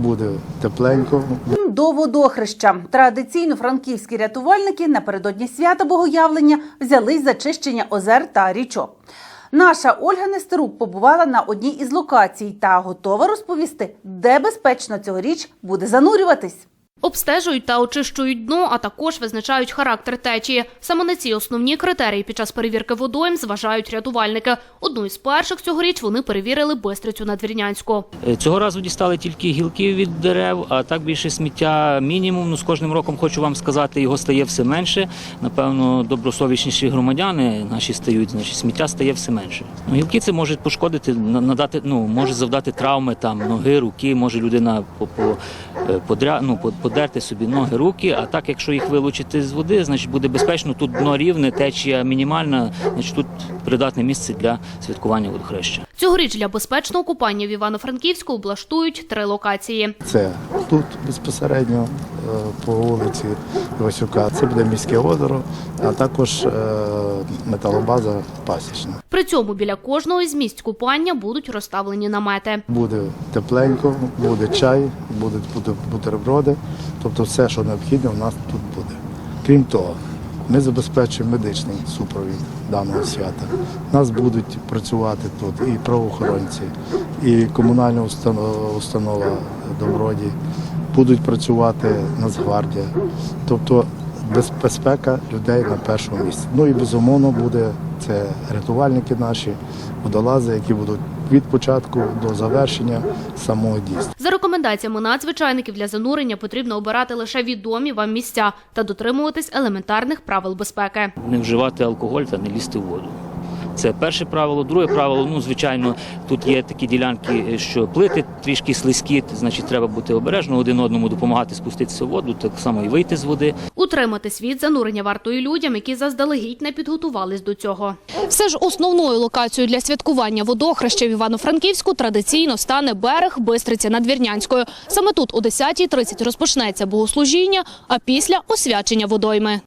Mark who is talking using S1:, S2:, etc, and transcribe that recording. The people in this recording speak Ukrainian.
S1: буде тепленько,
S2: До водохреща традиційно франківські рятувальники напередодні свята Богоявлення взялись за чищення озер та річок. Наша Ольга Нестерук побувала на одній із локацій та готова розповісти, де безпечно цьогоріч буде занурюватись.
S3: Обстежують та очищують дно, а також визначають характер течії. Саме на ці основні критерії під час перевірки водойм зважають рятувальники. Одну із перших цьогоріч вони перевірили Бистрицю Надвірнянську.
S4: Е, Цього разу дістали тільки гілки від дерев, а так більше сміття мінімум. Ну з кожним роком хочу вам сказати, його стає все менше. Напевно, добросовісніші громадяни наші стають, значить сміття стає все менше. Ну, гілки це можуть пошкодити, на- надати, ну може завдати травми там ноги, руки, може людина по, по, е, подря, ну, по- подерти собі ноги, руки. А так, якщо їх вилучити з води, значить буде безпечно. Тут дно рівне, течія мінімальна, значить тут придатне місце для святкування водохреща.
S3: Цьогоріч для безпечного купання в Івано-Франківську облаштують три локації.
S1: це тут безпосередньо е, по вулиці Івасюка. Це буде міське озеро, а також е, металобаза пасічна.
S3: При цьому біля кожного із місць купання будуть розставлені намети.
S1: Буде тепленько, буде чай, будуть бутерброди, тобто все, що необхідне, у нас тут буде. Крім того, ми забезпечуємо медичний супровід даного свята. У нас будуть працювати тут і правоохоронці, і комунальна установа, установа Доброді, будуть працювати Нацгвардія. Тобто безпека людей на першому місці. Ну і безумовно буде це рятувальники наші, водолази, які будуть від початку до завершення самого дійства.
S3: За рекомендаціями надзвичайників для занурення потрібно обирати лише відомі вам місця та дотримуватись елементарних правил безпеки.
S4: не вживати алкоголь та не лізти в воду. Це перше правило. Друге правило, ну звичайно, тут є такі ділянки, що плити трішки слизькі, значить треба бути обережно, один одному допомагати спуститися в воду, так само і вийти з води.
S3: Утриматись від занурення варто людям, які заздалегідь не підготувались до цього.
S5: Все ж основною локацією для святкування водохреща Івано-Франківську традиційно стане берег Бистриці Надвірнянської. Саме тут о 10.30 розпочнеться богослужіння, а після – освячення водойми.